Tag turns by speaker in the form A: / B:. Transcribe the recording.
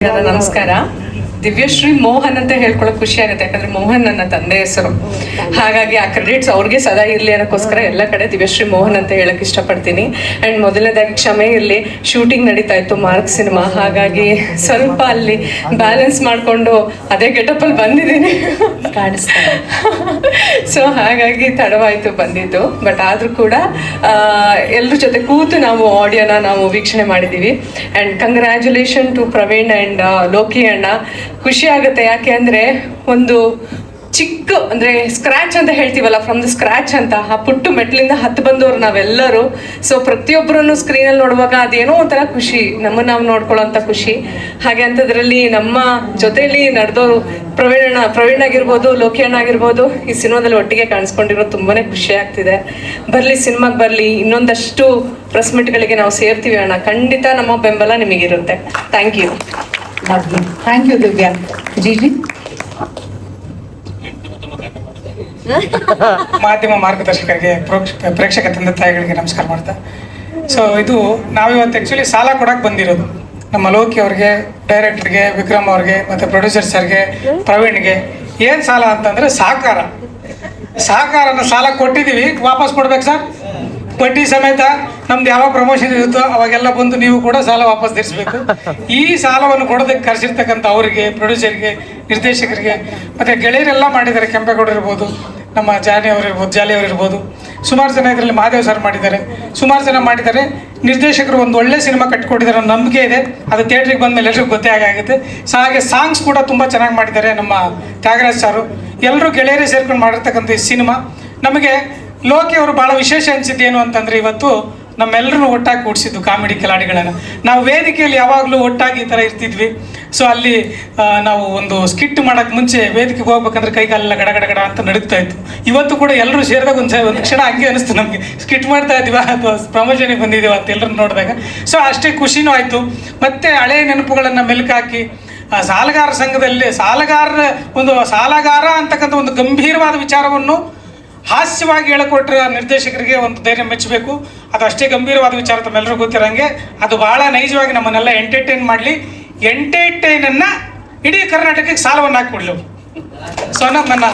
A: ನನ್ನ ನಮಸ್ಕಾರ ದಿವ್ಯಶ್ರೀ ಮೋಹನ್ ಅಂತ ಹೇಳ್ಕೊಳಕ್ ಖುಷಿ ಆಗುತ್ತೆ, ಯಾಕಂದ್ರೆ ಮೋಹನ್ ನನ್ನ ತಂದೆ ಹೆಸರು. ಹಾಗಾಗಿ ಆ ಕ್ರೆಡಿಟ್ಸ್ ಅವ್ರಿಗೆ ಸದಾ ಇರ್ಲಿ ಅನ್ನೋಕ್ಕೋಸ್ಕರ ಎಲ್ಲ ಕಡೆ ದಿವ್ಯಶ್ರೀ ಮೋಹನ್ ಅಂತ ಹೇಳಕ್ ಇಷ್ಟಪಡ್ತೀನಿ. ಅಂಡ್ ಮೊದಲನೇದಾಗಿ ಕ್ಷಮೆ ಇರಲಿ ಶೂಟಿಂಗ್ ನಡೀತಾ ಇತ್ತು, ಮಾರ್ಕ್ ಸಿನಿಮಾ, ಹಾಗಾಗಿ ಸ್ವಲ್ಪ ಅಲ್ಲಿ ಬ್ಯಾಲೆನ್ಸ್ ಮಾಡಿಕೊಂಡು ಅದೇ ಗೆಟಪ್ ಅಲ್ಲಿ ಬಂದಿದ್ದೀನಿ. ಸೊ ಹಾಗಾಗಿ ತಡವಾಯ್ತು ಬಂದಿದ್ದು. ಬಟ್ ಆದ್ರೂ ಕೂಡ ಎಲ್ಲರ ಜೊತೆ ಕೂತು ನಾವು ಆಡಿಯೋನ ನಾವು ವೀಕ್ಷಣೆ ಮಾಡಿದ್ದೀವಿ and congratulation to Praveen and Loki ಅಣ್ಣ. ಖುಷಿ ಆಗುತ್ತೆ. ಯಾಕೆ ಅಂದರೆ ಒಂದು ಚಿಕ್ಕ ಅಂದರೆ ಸ್ಕ್ರ್ಯಾಚ್ ಅಂತ ಹೇಳ್ತೀವಲ್ಲ ಫ್ರಮ್ ದ ಸ್ಕ್ರ್ಯಾಚ್ ಅಂತ, ಆ ಪುಟ್ಟು ಮೆಟ್ಲಿಂದ ಹತ್ತು ಬಂದವರು ನಾವೆಲ್ಲರೂ. ಸೊ ಪ್ರತಿಯೊಬ್ಬರನ್ನು ಸ್ಕ್ರೀನಲ್ಲಿ ನೋಡುವಾಗ ಅದೇನೋ ಒಂಥರ ಖುಷಿ, ನಮ್ಮನ್ನು ನಾವು ನೋಡ್ಕೊಳ್ಳೋಂಥ ಖುಷಿ. ಹಾಗೆ ಅಂಥದ್ರಲ್ಲಿ ನಮ್ಮ ಜೊತೆಯಲ್ಲಿ ನಡೆದವರು ಪ್ರವೀಣ ಪ್ರವೀಣ್ ಆಗಿರ್ಬೋದು, ಲೋಕಿಯಣ್ಣ ಆಗಿರ್ಬೋದು, ಈ ಸಿನಿಮಾದಲ್ಲಿ ಒಟ್ಟಿಗೆ ಕಾಣಿಸ್ಕೊಂಡಿರೋದು ತುಂಬಾನೇ ಖುಷಿ ಆಗ್ತಿದೆ. ಬರಲಿ, ಸಿನಿಮಾಗೆ ಬರಲಿ, ಇನ್ನೊಂದಷ್ಟು ಪ್ರೆಸ್ ಮೀಟ್ಗಳಿಗೆ ನಾವು ಸೇರ್ತೀವಿ ಅಣ್ಣ. ಖಂಡಿತ ನಮ್ಮ ಬೆಂಬಲ ನಿಮಗಿರುತ್ತೆ. Thank you
B: thank you Divya
C: ಮಾಧ್ಯಮ ಮಾರ್ಗದರ್ಶಕರಿಗೆ, ಪ್ರೋಕ್ಷ- ಪ್ರೇಕ್ಷಕ ತಂದೆ ತಾಯಿಗಳಿಗೆ ನಮಸ್ಕಾರ ಮಾಡ್ತಾ. ಸೊ ಇದು ನಾವಿವತ್ತು ಆ್ಯಕ್ಚುಲಿ ಸಾಲ ಕೊಡಕ್ಕೆ ಬಂದಿರೋದು. ನಮ್ಮ ಲೋಕಿ ಅವ್ರಿಗೆ ಡೈರೆಕ್ಟರ್ಗೆ ವಿಕ್ರಮ್ ಅವ್ರಿಗೆ, ಮತ್ತು ಪ್ರೊಡ್ಯೂಸರ್ ಸರ್ಗೆ ಪ್ರವೀಣ್ಗೆ ಏನು ಸಾಲ ಅಂತಂದರೆ ಸಹಕಾರ ಸಹಕಾರನ ಸಾಲ ಕೊಟ್ಟಿದ್ದೀವಿ ವಾಪಸ್ ಕೊಡ್ಬೇಕು ಸರ್ ಬಡ್ಡಿ ಸಮೇತ ನಮ್ದು ಯಾವ ಪ್ರಮೋಷನ್ ಇರುತ್ತೋ ಅವಾಗೆಲ್ಲ ಬಂದು ನೀವು ಕೂಡ ಸಾಲ ವಾಪಸ್ ತೀರಿಸಬೇಕು. ಈ ಸಾಲವನ್ನು ಕೊಡೋದಕ್ಕೆ ಕರೆಸಿರ್ತಕ್ಕಂಥ ಅವರಿಗೆ ಪ್ರೊಡ್ಯೂಸರ್ಗೆ ನಿರ್ದೇಶಕರಿಗೆ, ಮತ್ತು ಗೆಳೆಯರೆಲ್ಲ ಮಾಡಿದ್ದಾರೆ, ಕೆಂಪೇಗೌಡರು ಇರ್ಬೋದು, ನಮ್ಮ ಜಾನಿ ಅವರಿರ್ಬೋದು ಜಾಲಿ ಅವರಿರ್ಬೋದು ಸುಮಾರು ಜನ ಇದರಲ್ಲಿ ಮಹಾದೇವ್ ಸರ್ ಮಾಡಿದ್ದಾರೆ. ಸುಮಾರು ಜನ ಮಾಡಿದ್ದಾರೆ. ನಿರ್ದೇಶಕರು ಒಂದು ಒಳ್ಳೆ ಸಿನಿಮಾ ಕಟ್ಟಿಕೊಟ್ಟಿದ್ದಾರೆ ಅನ್ನೋ ನಂಬಿಕೆ ಇದೆ. ಅದು ಥಿಯೇಟ್ರಿಗೆ ಬಂದ ಮೇಲೆ ಎಲ್ಲರಿಗೂ ಗೊತ್ತೇ ಆಗುತ್ತೆ. ಸೊ ಹಾಗೆ ಸಾಂಗ್ಸ್ ಕೂಡ ತುಂಬ ಚೆನ್ನಾಗಿ ಮಾಡಿದ್ದಾರೆ ನಮ್ಮ ತ್ಯಾಗರಾಜ್ ಸಾರು ಎಲ್ಲರೂ ಗೆಳೆಯರೇ ಸೇರ್ಕೊಂಡು ಮಾಡಿರ್ತಕ್ಕಂಥ ಈ ಸಿನಿಮಾ. ನಮಗೆ ಲೋಕಿ ಅವರು ಭಾಳ ವಿಶೇಷ ಅನಿಸಿದ್ದು ಏನು ಅಂತಂದರೆ ಇವತ್ತು ನಮ್ಮೆಲ್ಲರೂ ಒಟ್ಟಾಗಿ ಕೂಡಿಸಿದ್ದು ಕಾಮಿಡಿ ಕಿಲಾಡಿಗಳನ್ನು. ನಾವು ವೇದಿಕೆಯಲ್ಲಿ ಯಾವಾಗಲೂ ಒಟ್ಟಾಗಿ ಈ ಥರ ಇರ್ತಿದ್ವಿ. ಸೊ ಅಲ್ಲಿ ನಾವು ಒಂದು ಸ್ಕಿಟ್ ಮಾಡೋಕ್ಕೆ ಮುಂಚೆ ವೇದಿಕೆಗೆ ಹೋಗ್ಬೇಕಂದ್ರೆ ಕೈಗಾಲೆಲ್ಲ ಗಡ ಗಡ ಗಡ ಅಂತ ನಡೀತಾ ಇತ್ತು. ಇವತ್ತು ಕೂಡ ಎಲ್ಲರೂ ಸೇರಿದಾಗ ಒಂದು ಒಂದು ಕ್ಷಣ ಹಂಗೆ ಅನಿಸ್ತು ನಮಗೆ. ಸ್ಕಿಟ್ ಮಾಡ್ತಾ ಇದ್ದೀವಾ ಅಥವಾ ಪ್ರಮೋಷನ್ಗೆ ಬಂದಿದ್ದೀವ ಅಂತ ಎಲ್ಲರೂ ನೋಡಿದಾಗ. ಸೊ ಅಷ್ಟೇ ಖುಷಿನೂ ಆಯಿತು. ಮತ್ತೆ ಹಳೆ ನೆನಪುಗಳನ್ನು ಮೆಲುಕಾಕಿ ಸಾಲಗಾರ ಸಂಘದಲ್ಲಿ, ಸಾಲಗಾರರ ಒಂದು, ಸಾಲಗಾರ ಅಂತಕ್ಕಂಥ ಒಂದು ಗಂಭೀರವಾದ ವಿಚಾರವನ್ನು ಹಾಸ್ಯವಾಗಿ ಹೇಳಿಕೊಟ್ರ ನಿರ್ದೇಶಕರಿಗೆ ಒಂದು ಧೈರ್ಯ ಮೆಚ್ಚಬೇಕು. ಅದು ಅಷ್ಟೇ ಗಂಭೀರವಾದ ವಿಚಾರ ತಮ್ಮೆಲ್ಲರೂ ಗೊತ್ತಿರೋಂಗೆ. ಅದು ಬಹಳ ನೈಜವಾಗಿ ನಮ್ಮನ್ನೆಲ್ಲ ಎಂಟರ್ಟೈನ್ ಮಾಡಲಿ. ಎಂಟರ್ಟೈನನ್ನು ಇಡೀ ಕರ್ನಾಟಕಕ್ಕೆ ಸಾಲವನ್ನು ಹಾಕಿಕೊಡ್ಲಿ ಸೊ ನನ್ನ